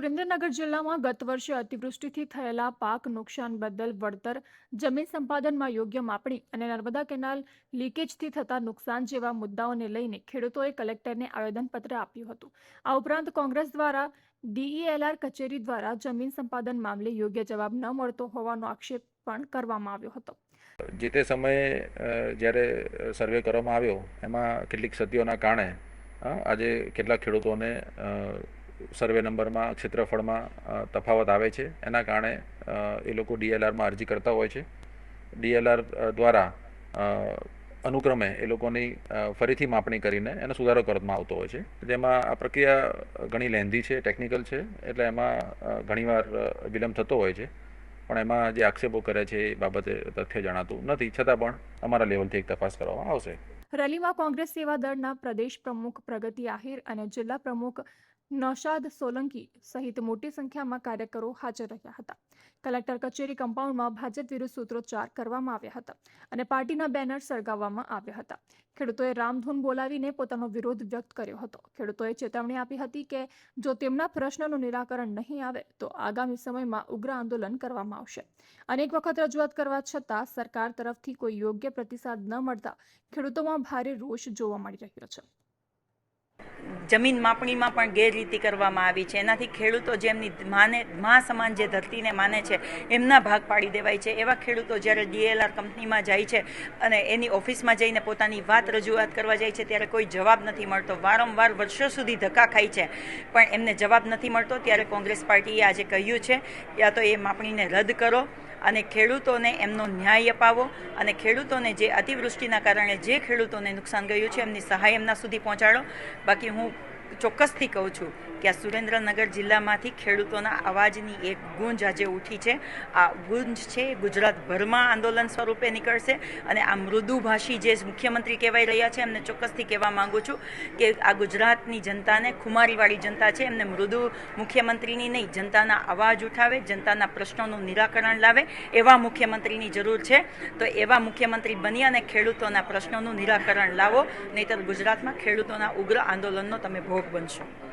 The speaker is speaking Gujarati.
સુરેન્દ્રનગર જિલ્લામાં ગત વર્ષે અતિવૃષ્ટિથી થયેલા પાક નુકસાન બદલ વળતર જમીન સંપાદનમાં યોગ્ય માપણી અને નર્મદા કેનાલ લીકેજથી થતા નુકસાન જેવા મુદ્દાઓને લઈને ખેડૂતોએ કલેક્ટરને આવેદનપત્ર આપ્યું હતું. આ ઉપરાંત કોંગ્રેસ દ્વારા ડીઈએલઆર કચેરી દ્વારા જમીન સંપાદન મામલે યોગ્ય જવાબ ન મળતો હોવાનો આક્ષેપ પણ કરવામાં આવ્યો હતો. જે તે સમયે જ્યારે સર્વે કરવામાં આવ્યો, એમાં કેટલીક સદીઓના કારણે આજે કેટલાક ખેડૂતોને સર્વે નંબરમાં, ક્ષેત્રફળમાં તફાવત આવે છે. એના કારણે એ લોકો ડીએલઆરમાં અરજી કરતા હોય છે. ડીએલઆર દ્વારા અનુક્રમે એ લોકોની ફરીથી માપણી કરીને એનો સુધારો કરવામાં આવતો હોય છે. જેમાં આ પ્રક્રિયા ઘણી લેન્ધી છે, ટેકનિકલ છે, એટલે એમાં ઘણીવાર વિલંબ થતો હોય છે. પણ એમાં જે આક્ષેપો કરે છે એ બાબતે તથ્ય જણાતું નથી. છતાં પણ અમારા લેવલથી એક તપાસ કરવામાં આવશે. રેલીમાં કોંગ્રેસ સેવા દળના પ્રદેશ પ્રમુખ પ્રગતિ આહિર અને જિલ્લા પ્રમુખ નૌશાદ સોલંકી સહિત મોટી સંખ્યામાં કાર્યકરો હાજર રહ્યા હતા. કલેક્ટર કચેરી કમ્પાઉન્ડમાં ભાજપ વિરુદ્ધ સૂત્રોચ્ચાર કરવામાં આવ્યા હતા અને પાર્ટીના બેનર સળગાવવામાં આવ્યા હતા. ખેડૂતોએ રામધૂન બોલાવીને પોતાનો વિરોધ વ્યક્ત કર્યો હતો. ખેડૂતોએ ચેતવણી આપી હતી કે જો તેમના પ્રશ્નનું નિરાકરણ નહીં આવે, તો આગામી સમયમાં ઉગ્ર આંદોલન કરવામાં આવશે. અનેક વખત રજૂઆત કરવા છતાં સરકાર તરફથી કોઈ યોગ્ય પ્રતિસાદ ન મળતા ખેડૂતોમાં ભારે રોષ જોવા મળી રહ્યો છે. જમીન માપણીમાં પણ ગેરરીતિ કરવામાં આવી છે. એનાથી ખેડૂતો જેમની માને, મા સમાન જે ધરતીને માને છે, એમના ભાગ પાડી દેવાય છે. એવા ખેડૂતો જ્યારે ડીએલઆર કંપનીમાં જાય છે અને એની ઓફિસમાં જઈને પોતાની વાત રજૂઆત કરવા જાય છે, ત્યારે કોઈ જવાબ નથી મળતો. વારંવાર વર્ષો સુધી ધક્કા ખાય છે. પણ એમને જવાબ નથી મળતો. ત્યારે કોંગ્રેસ પાર્ટીએ આજે કહ્યું છે, યા તો એ માપણીને રદ કરો અને ખેડૂતોને એમનો ન્યાય અપાવો અને ખેડૂતોને જે અતિવૃષ્ટિના કારણે જે ખેડૂતોને નુકસાન ગયું છે, એમની સહાય એમના સુધી પહોંચાડો. બાકી હું ચોક્કસથી કહું છું કે આ સુરેન્દ્રનગર જિલ્લામાંથી ખેડૂતોના અવાજની એક ગુંજ આજે ઉઠી છે. આ ગુંજ છે, ગુજરાતભરમાં આંદોલન સ્વરૂપે નીકળશે અને આ મૃદુભાષી જે મુખ્યમંત્રી કહેવાઈ રહ્યા છે, એમને ચોક્કસથી કહેવા માંગુ છું કે આ ગુજરાતની જનતાને, ખુમારીવાળી જનતા છે, એમને મૃદુ મુખ્યમંત્રીની નહીં, જનતાના અવાજ ઉઠાવે, જનતાના પ્રશ્નોનું નિરાકરણ લાવે એવા મુખ્યમંત્રીની જરૂર છે. તો એવા મુખ્યમંત્રી બની અને ખેડૂતોના પ્રશ્નોનું નિરાકરણ લાવો, નહીંતર ગુજરાતમાં ખેડૂતોના ઉગ્ર આંદોલનનો તમે ભોગ ook wünschen.